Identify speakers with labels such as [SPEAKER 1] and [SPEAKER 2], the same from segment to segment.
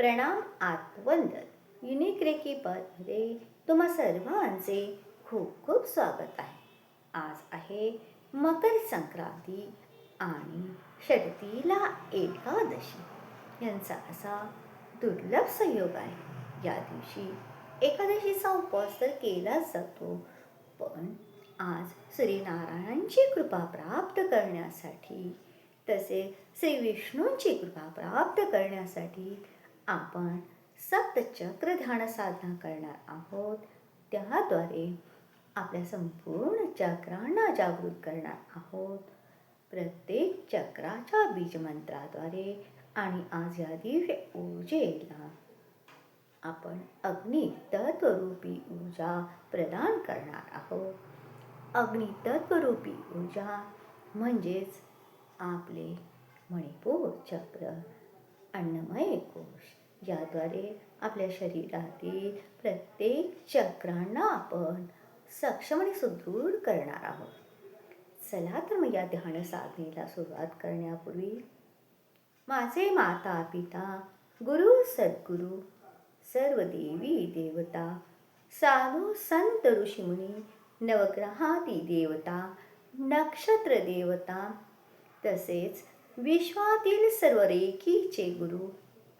[SPEAKER 1] प्रणाम आत्मवंदन. Unique recce पदमध्ये तुम्हा सर्वांचे खूप खूप स्वागत आहे. आज आहे मकर संक्रांती आणि षटतीला एकादशी. यांचा असा दुर्लभ संयोग आहे. या दिवशी एकादशीचा उपवास तर केलाच जातो पण आज श्रीनारायणांची कृपा प्राप्त करण्यासाठी तसे श्री विष्णूंची कृपा प्राप्त करण्यासाठी आपण सप्तचक्र ध्यान साधना करणार आहोत. त्याद्वारे आपल्या संपूर्ण चक्रांना जागृत करणार आहोत. प्रत्येक चक्राच्या बीजमंत्राद्वारे आणि आज या दिव्य ऊर्जेला आपण अग्नी तत्वरूपी ऊर्जा प्रदान करणार आहोत. अग्नी तत्वरूपी ऊर्जा म्हणजेच आपले मणिपूर चक्र अन्नमय कोश. याद्वारे आपल्या शरीरातील प्रत्येक चक्रांना आपण सक्षम आणि सुदृढ करणार आहोत. चला तर मग या ध्यान साधनेला सुरुवात करण्यापूर्वी माझे माता पिता गुरु सद्गुरु सर्व देवी देवता साधू संत ऋषीमुनी नवग्रहादी देवता नक्षत्र देवता तसेच विश्वातील सर्व रेखीचे गुरु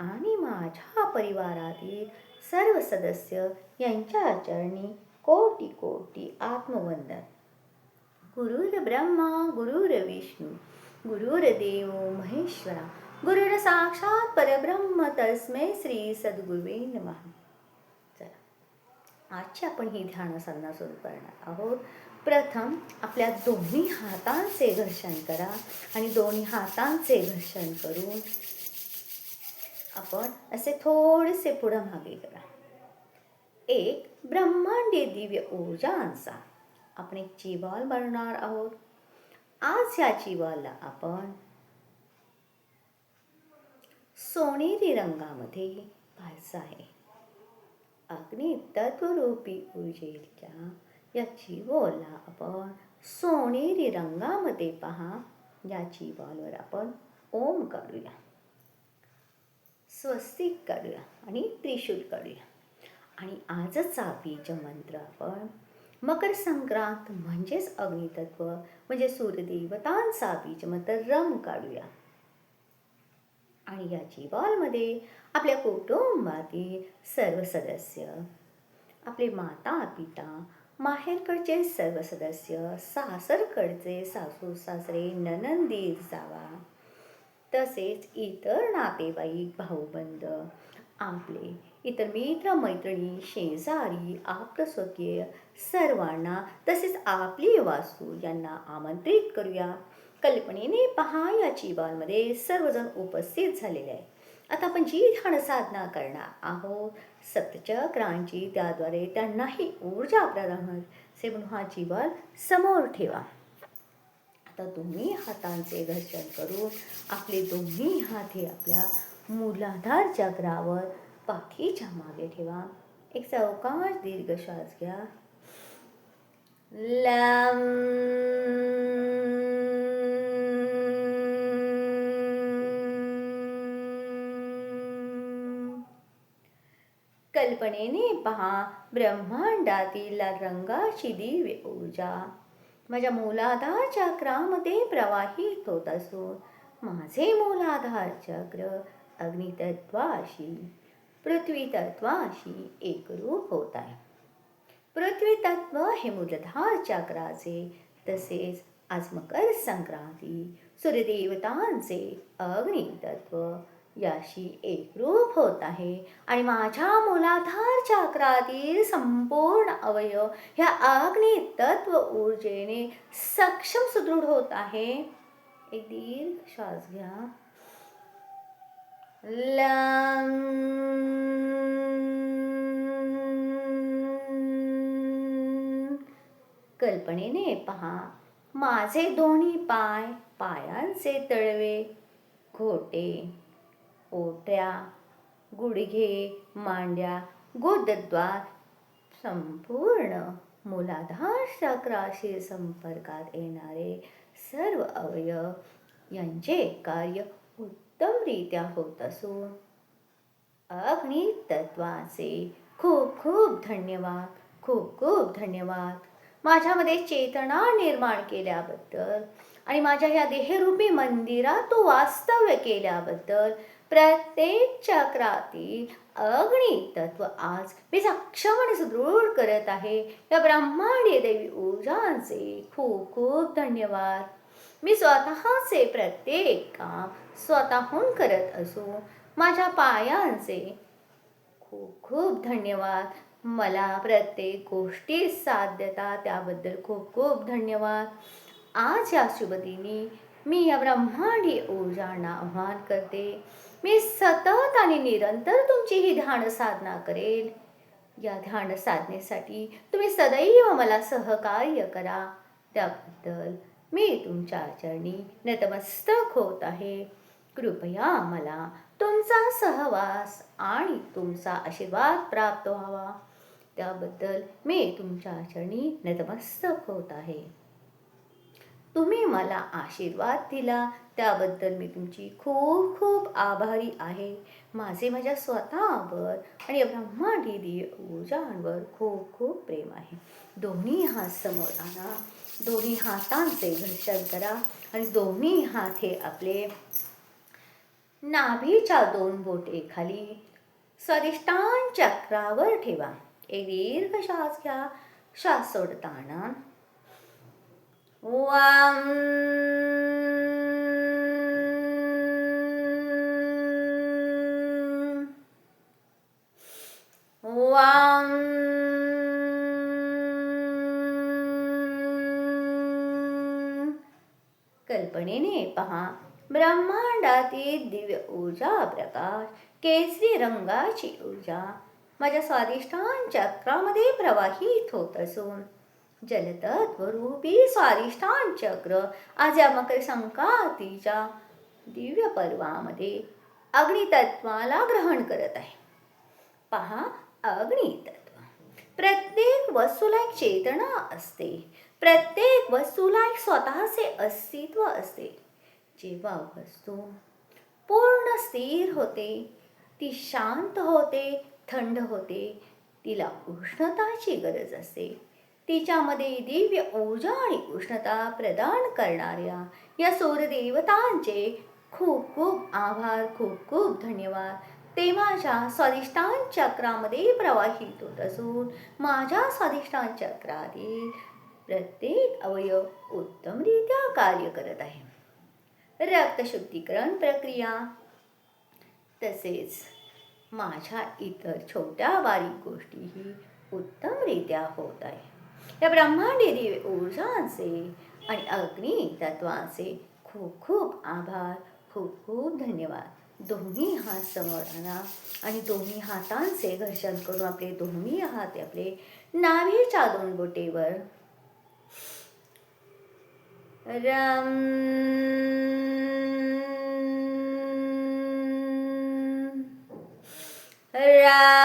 [SPEAKER 1] आणि माझ्या परिवारातील सर्व सदस्य यांच्या चरणी कोटी कोटी आत्मवंदन. गुरुर ब्रह्मा गुरुर विष्णू गुरुर्देव महेश्वरा गुरुर साक्षात परब्रह्म तस्मै श्री सद्गुरुवे नमः. चला आजची आपण ही ध्यान साधना सुरू करणार आहोत. प्रथम आपल्या दोन्ही हातांचे घर्षण करा आणि दोन्ही हातांचे घर्षण करून आपण असे थोडेसे पुढं मागे करा. एक ब्रह्मांडीय दिव्य ऊर्जांचा आपण एक चिवाल बनवणार आहोत. आज या चिवालला आपण सोनेरी रंगामध्ये पाहायचं आहे. अग्नी तत्वरूपी ऊर्जेच्या या चिवोला आपण सोनेरी रंगामध्ये पहा. या चिवॉलवर आपण ओम काढूया. स्वस्तिक काढूया आणि त्रिशूल काढूया आणि आजच बीज मंत्र आपण मकर संक्रांत म्हणजेच अग्नितत्व म्हणजे सूर्यदेवतांचा बीज मंत्र रम काढूया. आणि या जीवालमध्ये आपल्या कुटुंबातील सर्व सदस्य आपले माता पिता माहेरकडचे सर्व सदस्य सासरकडचे सासू सासरे ननंदीर जावा. तसेच इतर नातेवाईक भाऊबंद आपले इतर मित्र मैत्रिणी शेजारी आप्तस्वकीय सर्वांना तसेच आपली वासू यांना आमंत्रित करूया. कल्पनेने पहा या चिबालमध्ये सर्वजण उपस्थित झालेले आहे आता आपण जी ध्यान साधना करणार आहोत सप्तचक्रांची त्याद्वारे त्यांनाही ऊर्जा प्रदान होईल. से म्हणून हा जीवन समोर ठेवा. आता दोन्ही हातांचे घर्षण करून आपले दोन्ही हात हे आपल्या मूलाधार चक्रावर पाठीच्या मागे ठेवा. एक चौकाश दीर्घ श्वास घ्या. लांब कल्पनेने पहा ब्रह्मांडातील रंगाची दिव्य ऊर्जा. माझ्या मूलाधार चक्रामध्ये प्रवाहित होत असून माझे मूलाधार चक्र अग्नितत्वाशी पृथ्वी तत्वाशी एकरूप होत आहे. पृथ्वी तत्व हे मूलधार चक्राचे तसेच आज मकर संक्रांती सूर्यदेवतांचे अग्नितत्व याशी एकरूप होत आहे. आणि माझ्या मुलाधार चक्रातील संपूर्ण अवयव ह्या अग्नि तत्व ऊर्जेने सक्षम सुदृढ होत आहे. एक दीर्घ श्वास घ्या. कल्पनेने पहा. माझे दोन्ही पाय पायांचे तळवे. घोटे. ओट्या गुडघे मांड्या गोदद्वार संपूर्ण मूलाधार चक्राशी संपर्कात येणारे सर्व अवयव यांचे कार्य उत्तमरित्या होत असून अग्नी तत्वाचे खूप खूप धन्यवाद खूप खूप धन्यवाद. माझ्यामध्ये चेतना निर्माण केल्याबद्दल आणि माझ्या ह्या देहरूपी मंदिरात तो वास्तव्य केल्याबद्दल प्रत्येक चक्रातील अग्नी तत्व आज मी सक्षम आणि सुदृढ करत आहे. या ब्रह्मांडीय देवी ऊर्जांचे खूप खूप धन्यवाद. मी स्वतःचे प्रत्येक काम स्वतःहून करत असू. माझ्या पायांचे खूप खूप धन्यवाद. मला प्रत्येक गोष्टी साथ देता त्याबद्दल खूप खूप धन्यवाद. आज या शुभदिनी मी या ब्रह्मांडी ऊर्जांना आव्हान करते. मी सतत आणि निरंतर तुमची ही ध्यान साधना करेल या ध्यान साधनेसाठी तुम्ही सदैव मला सहकार्य करा. त्याबद्दल मी तुमच्या चरणी नतमस्तक होत आहे. कृपया मला तुमचा सहवास आणि तुमचा आशीर्वाद प्राप्त व्हावा. त्याबद्दल मी तुमच्या चरणी नतमस्तक होत आहे. तुम्ही मला आशीर्वाद दिला. त्याबद्दल मी तुमची खूप खूप आभारी आहे. माझे माझ्या स्वतःवर आणि या ब्रह्मांडी देव ऊर्जांवर खूप खूप प्रेम आहे. दोन्ही हात समोर आणा. दोन्ही हातांचे घर्षण करा. आणि दोन्ही हात हे आपले नाभीच्या दोन बोटे खाली स्वादिष्टान चक्रावर ठेवा. एक दीर्घ श्वास घ्या. श्वास सोडताना कल्पनेने पहा ब्रह्मांडातील दिव्य ऊर्जा प्रकाश केसरी रंगाची ऊर्जा माझ्या स्वादिष्टान चक्रामध्ये प्रवाहित होत असून जलतत्वरूपी स्वादिष्टांचक्र आज या मकर संक्रांतीच्या दिव्य पर्वामध्ये अग्नितत्वाला ग्रहण करत आहे. पहा अग्नितत्व प्रत्येक वस्तूला एक चेतना असते. प्रत्येक वस्तूला एक स्वतःचे अस्तित्व असते. जेव्हा वस्तू पूर्ण स्थिर होते ती शांत होते थंड होते तिला उष्णताची गरज असते. तिच्यामध्ये दिव्य ऊर्जा आणि उष्णता प्रदान करणाऱ्या या सूर्यदेवतांचे खूप खूप आभार खूप खूप धन्यवाद. ते माझ्या स्वादिष्टान चक्रामध्ये प्रवाहित होत असून माझ्या स्वादिष्टान चक्रातील प्रत्येक अवयव उत्तमरित्या कार्य करत आहे. रक्तशुद्धीकरण प्रक्रिया. तसेच माझ्या इतर छोट्या बारीक गोष्टीही उत्तमरित्या होत आहे. या ब्रह्मांडी दिव्य ऊर्जांचे आणि अग्नी तत्वांचे खूप खूप आभार खूप खूप धन्यवाद. दोन्ही हात समोर आणा आणि दोन्ही हातांचे घर्षण करून आपले दोन्ही हात आपले नाभीच्या दोन बोटेवर रम. रा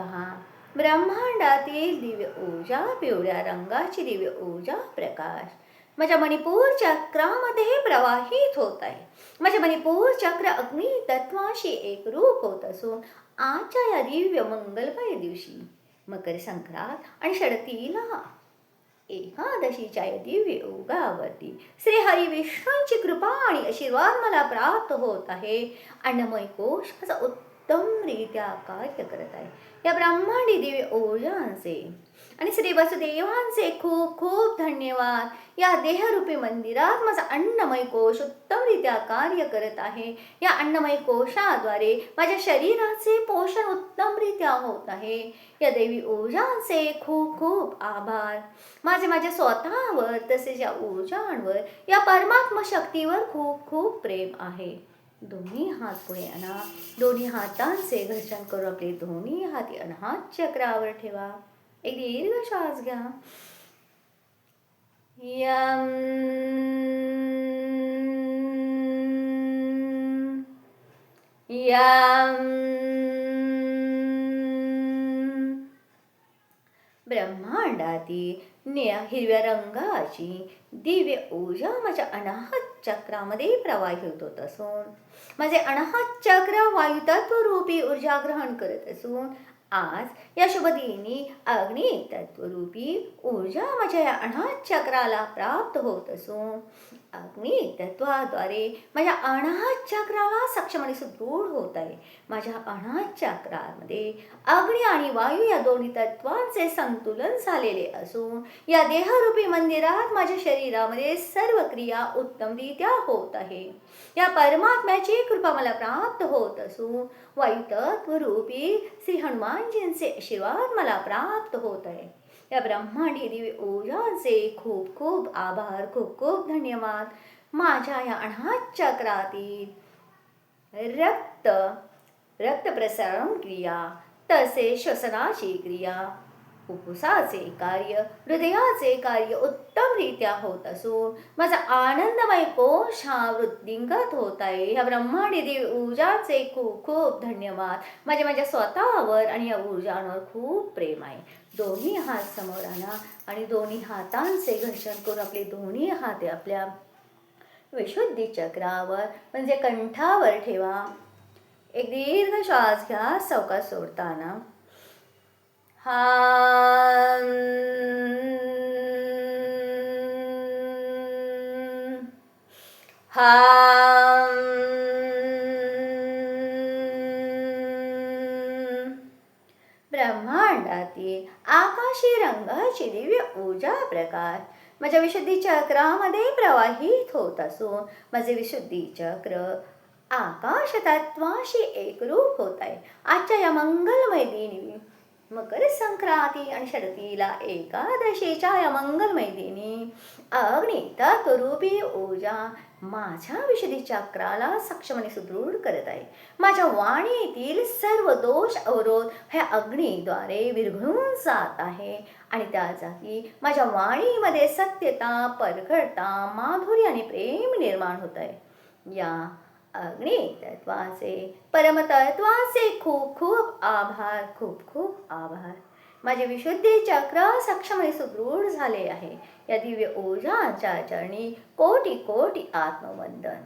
[SPEAKER 1] पहा. ब्रह्मांडातील दिव्य ऊर्जा पिवळ्या रंगाची दिव्य ऊर्जा प्रकाश. माझ्या मणिपूर चक्रामध्ये प्रवाहित होत आहे. माझे मणिपूर चक्र अग्नी तत्वाशी एकरूप होत असून आजच्या या दिव्य मंगलमय दिवशी मकर संक्रांत आणि षडतीला एकादशीच्या या दिव्य योगावरती श्री हरी विष्णूंची कृपा आणि आशीर्वाद मला प्राप्त होत आहे. अन्नमय कोश माझा उत्तमरित्या कार्य करत आहे. या ब्रह्मांडी देवी ऊर्जांचे आणि श्री वसुदेवांचे खूप खूप धन्यवाद. या देहरूपी मंदिरात माझा अन्नमय कोश उत्तमरित्या कार्य करत आहे. या अन्नमय कोशाद्वारे माझ्या शरीराचे पोषण उत्तमरित्या होत आहे. या देवी ऊर्जांचे खूप खूप आभार. माझे माझ्या स्वतःवर तसेच या ऊर्जांवर या परमात्म शक्तीवर खूप खूप प्रेम आहे. दोन्ही हात पुढे आणा. दोन्ही हातांचे घर्षण करून आपले दोन्ही हाती अनाहात चक्रावर ठेवा. एक दीर्घ श्वास घ्या. यम. यम. ब्रह्मांडातील निळ्या हिरव्या रंगाची दिव्य ऊर्जा माझ्या अनाहत चक्रामध्ये प्रवाहित होत असून माझे अनाहत चक्र वायुतत्व रूपी ऊर्जा ग्रहण करत असून आज या शुभ दिनी अग्नी तत्वरूपी ऊर्जा माझ्या या अनाहत चक्राला प्राप्त होत असून अग्नी तत्वाद्वारे माझ्या अनाहत चक्राला सक्षम आणि सुदृढ होत आहे. माझ्या अनाहत चक्रामध्ये अग्नी आणि वायू या दोन्ही तत्वांचे संतुलन झालेले असून या देहरूपी मंदिरात माझ्या शरीरामध्ये सर्व क्रिया उत्तमरित्या होत आहे. या परमात्म्याची कृपा मला प्राप्त होत असून वायुतत्व रूपी श्री हनुमानजींचे आशीर्वाद मला प्राप्त होत आहे. या ब्रह्मांडी दिव्य ऊर्जांचे खूप खूप आभार खूप खूप धन्यवाद. माझ्या या अनाथ चक्रातील रक्त रक्तप्रसारण क्रिया तसे श्वसनाची क्रिया फुफ्फुसाचे कार्य हृदयाचे कार्य उत्तमरित्या होत असून माझा आनंदमय कोश हा वृद्धिंगत होत आहे. ह्या ब्रह्मांडी देव ऊर्जाचे खूप खूप धन्यवाद. माझ्या माझ्या स्वतःवर आणि या ऊर्जांवर खूप प्रेम आहे. दोन्ही हात समोर आणा आणि दोन्ही हातांचे घर्षण करून आपले दोन्ही हात आपल्या विशुद्धी चक्रावर म्हणजे कंठावर ठेवा. एक दीर्घ श्वास घ्या सावकाश सोडताना. हा हा आकाशी रंगाची दिव्य ऊर्जा प्रकार माझ्या विशुद्धी चक्रामध्ये प्रवाहित होत असून माझे विशुद्धी चक्र आकाश तत्वाशी एकरूप होत आहे. आजच्या या मंगलमय दिनी मकर संक्रांती आणि शरतीला एकादशीच्या या मंगलमय दिनी अग्नी ओजा ऊर्जा माझ्या विषदी चक्राला सक्षम आणि सुदृढ करत आहे. माझ्या वाणीतील सर्व दोष अवरोध ह्या अग्नीद्वारे विरघळून जात आहे आणि त्या जागी माझ्या वाणीमध्ये सत्यता परखडता माधुर्य आणि प्रेम निर्माण होत आहे. या अग्नि तत्वाचे परमतत्वाचे खूप खूप आभार खूप खूप आभार. माझे विशुद्धी चक्र सक्षम सुदृढ झाले आहे. या दिव्य ओझाच्या चरणी कोटी कोटी आत्मवंदन.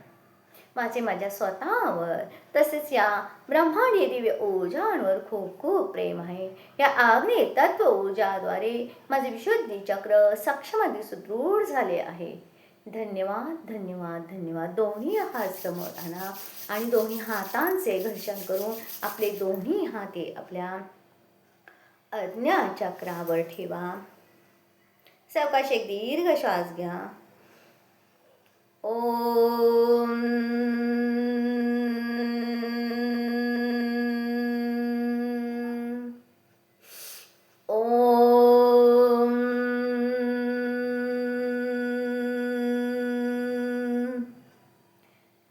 [SPEAKER 1] माझे माझ्या स्वतःवर तसेच या ब्रह्मांडी दिव्य ओझांवर खूप खूप प्रेम आहे. या आग्ने तत्व ऊर्जाद्वारे माझे विशुद्धी चक्र सक्षम सुदृढ झाले आहे. धन्यवाद धन्यवाद धन्यवाद. दोन्ही हात समोर आणा. आणि दोन्ही हातांचे घर्षण करून आपले दोन्ही हाते आपल्या अज्ञा चक्रावर ठेवा. सावकाश एक दीर्घ श्वास घ्या. ओम ओम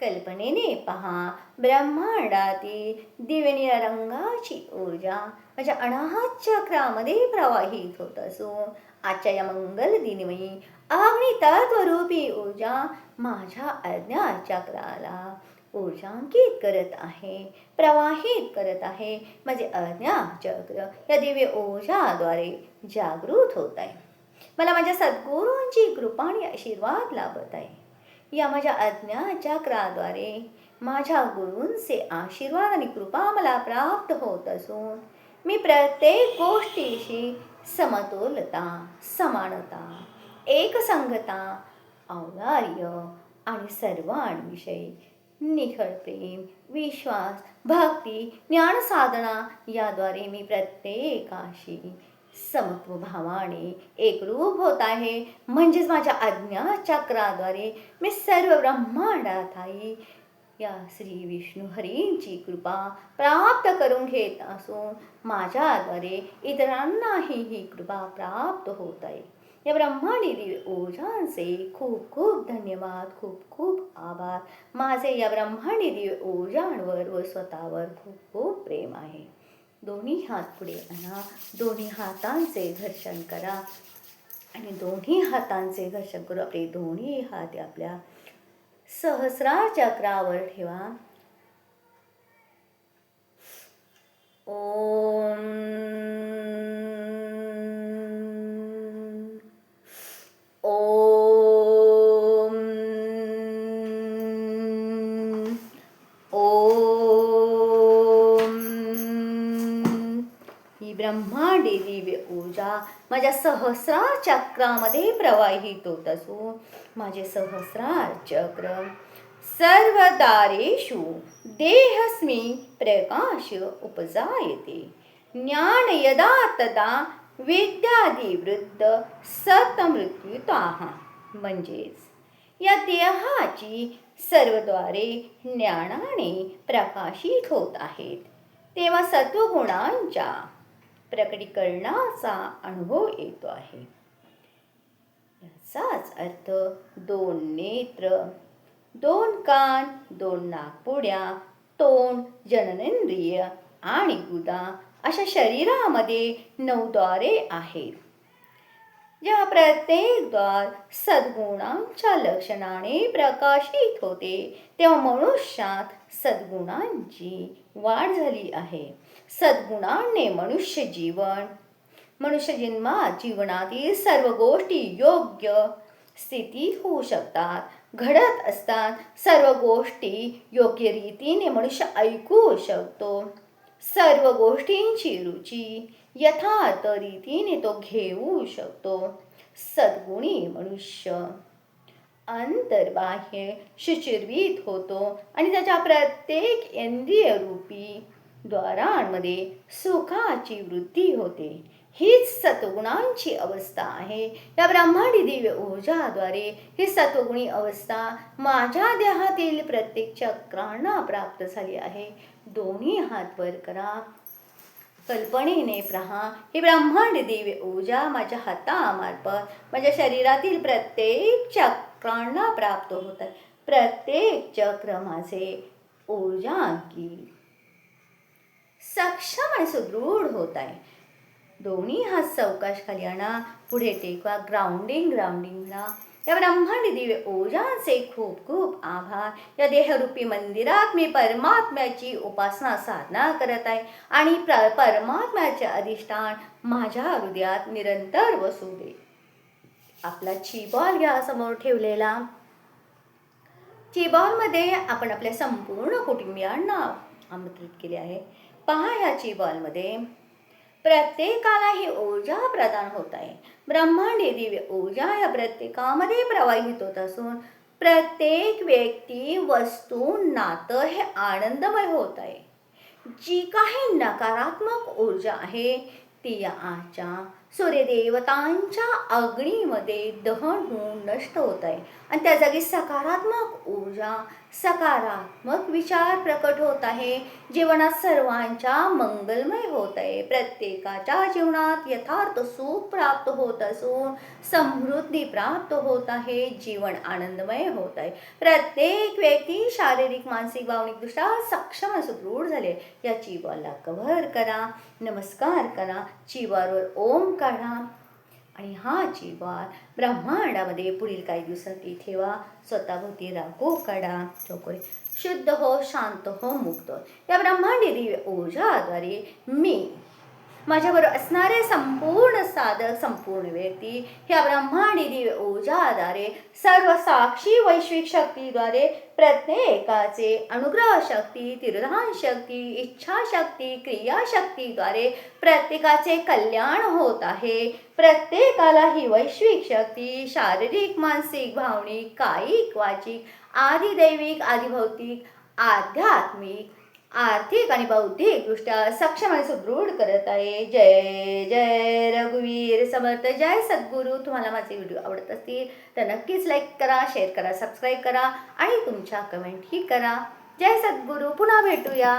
[SPEAKER 1] कल्पनेने पहा. ब्रह्मांडातील दिव्य रंगाची ऊर्जा माझ्या अनाहत चक्रामध्ये प्रवाहित होत असून आजच्या या मंगल दिनमयी अग्नितत्वरूपी ऊर्जा माझ्या अज्ञात चक्राला ऊर्जांकित करत आहे प्रवाहित करत आहे. माझे अज्ञात चक्र या दिव्य ऊर्जाद्वारे जागृत होत आहे. मला माझ्या सद्गुरूंची कृपा आणि आशीर्वाद लाभत आहे. या माझ्या अज्ञाचक्राद्वारे माझ्या गुरूंचे आशीर्वाद आणि कृपा मला प्राप्त होत असून मी प्रत्येक गोष्टीशी समतोलता समानता एकसंगता औदार्य आणि सर्वांविषयी निखळ प्रेम विश्वास भक्ती ज्ञानसाधना याद्वारे मी प्रत्येकाशी समत्व भावाने एकरूप होत आहे. म्हणजेच माझ्या अज्ञात चक्राद्वारे मी सर्व ब्रह्मांडात आहे या श्री विष्णू हरींची कृपा प्राप्त करून घेत असून माझ्याद्वारे इतरांनाही ही कृपा प्राप्त होत आहे. या ब्रह्मांडी दिव्य ओझांचे खूप खूप धन्यवाद खूप खूप आभार. माझे या ब्रह्मांडी दिव्य ओझांवर व स्वतःवर खूप खूप प्रेम आहे. दोन्ही हात पुढे आणा. दोन्ही हातांचे घर्षण करा. आणि दोन्ही हातांचे घर्षण करू. आपले दोन्ही हात आपल्या सहस्रार चक्रावर ठेवा. ओम ब्रह्मांडी देवी ऊर्जा माझ्या सहस्रार चक्रामध्ये प्रवाहित होत असून माझे सहस्रार चक्र सर्व दारेषु देहस्मी प्रकाश उपजायते. ज्ञान यदा तदा विद्यादिवृद्ध सतमृत्युताः. म्हणजेच या देहाची सर्वद्वारे ज्ञानाने प्रकाशित होत आहेत. तेव्हा सत्वगुणांच्या प्रकटीकरणाचा अनुभव येतो आहे. याचाच अर्थ दोन नेत्र दोन कान दोन नागपुड्या तोंड जननेंद्रिय आणि गुदा अशा शरीरामध्ये नऊ द्वारे आहेत. जेव्हा प्रत्येक द्वार सद्गुणांच्या लक्षणाने प्रकाशित होते तेव्हा मनुष्यात सद्गुणांची वाढ झाली आहे. सद्गुणांनी मनुष्य जीवन. मनुष्य जन्मा जीवनातील सर्व गोष्टी योग्य स्थितीत होऊ शकतात. घडत असतात सर्व गोष्टी योग्य रीतीने मनुष्य ऐकू शकतो. सर्व गोष्टींची रुची यथार्थ रीतीने तो घेऊ शकतो. सद्गुणी मनुष्य अंतर्बाह्य शुचिर्वित होतो आणि त्याच्या प्रत्येक इंद्रिय रूपी द्वारांमध्ये सुखाची वृद्धी होते. हीच सत्वगुणांची अवस्था आहे. या ब्रह्मांडी दिव्य ऊर्जाद्वारे ही सत्वगुणी अवस्था माझ्या देहातील प्रत्येक चक्रांना प्राप्त झाली आहे. दोन्ही हात वर करा. कल्पनेने प्रहा ही ब्रह्मांड दिव्य ऊर्जा माझ्या हातामार्फत माझ्या शरीरातील प्रत्येक चक्रांना प्राप्त होतात. प्रत्येक चक्र माझे ऊर्जा ऊर्जांकी सक्षम आणि सुदृढ होत आहे. दोन्ही हात सावकाश खाली आणा पुढे टेकवा ग्राउंडिंग ग्राउंडिंगला या ब्रह्मांडी दिव्य ओजांचे खूप खूप आभार. या देहरूपी मंदिरात मी परमात्म्याची उपासना साधना करत आहे. आणि प्र परमात्म्याचे अधिष्ठान माझ्या हृदयात निरंतर बसू दे. आपला चिबॉल घ्या समोर ठेवलेला. चिबॉलमध्ये आपण आपल्या संपूर्ण कुटुंबियांना आमंत्रित केले आहे. पहा या चीबॉलमध्ये प्रत्येकाला ही ऊर्जा प्रदान होत आहे. ब्रह्मांडी दिव्य ऊर्जा या प्रत्येकामध्ये प्रवाहित होत असून प्रत्येक व्यक्ती वस्तू नातं हे आनंदमय होत आहे. जी काही नकारात्मक ऊर्जा आहे ती या आजच्या सूर्यदेवतांच्या अग्नीमध्ये दहन होऊन नष्ट होत आहे. आणि त्या जागी सकारात्मक ऊर्जा सकारात्मक विचार प्रकट होत आहे. जीवनात सर्वांच्या मंगलमय होत आहे. प्रत्येकाच्या जीवनात यथार्थ सुख प्राप्त होत असून समृद्धी प्राप्त होत आहे. जीवन आनंदमय होत आहे. प्रत्येक व्यक्ती शारीरिक मानसिक भावनिकदृष्ट्या सक्षम सुदृढ झाले. या जीवाला कव्हर करा नमस्कार करा जीवावर ओम काढा. आणि हा जीवार ब्रह्मांडामध्ये पुढील काही दिवसांनी ठेवा. स्वतःभोवती राखो काढा चौकोरी. शुद्ध हो शांत हो मुक्त हो. या ब्रह्मांडी दिव्य ऊर्जाद्वारे मी माझ्याबरोबर असणारे संपूर्ण साधक संपूर्ण व्यक्ती ह्या ब्रह्मांडी दिव्य ऊर्जाद्वारे सर्व साक्षी वैश्विक शक्तीद्वारे प्रत्येकाचे अनुग्रह शक्ती तिरधान शक्ती इच्छाशक्ती क्रियाशक्तीद्वारे प्रत्येकाचे कल्याण होत आहे. प्रत्येकाला ही वैश्विक शक्ती शारीरिक मानसिक भावनिक कायिक वाचिक आदिदैविक आदिभौतिक आध्यात्मिक आर्थिक आणि बौद्धिकदृष्ट्या सक्षम आणि सुदृढ करत आहे. जय जय रघुवीर समर्थ. जय सद्गुरू. तुम्हाला माझे व्हिडिओ आवडत असतील तर नक्कीच लाईक करा शेअर करा सबस्क्राईब करा आणि तुमच्या कमेंटही करा. जय सद्गुरू. पुन्हा भेटूया.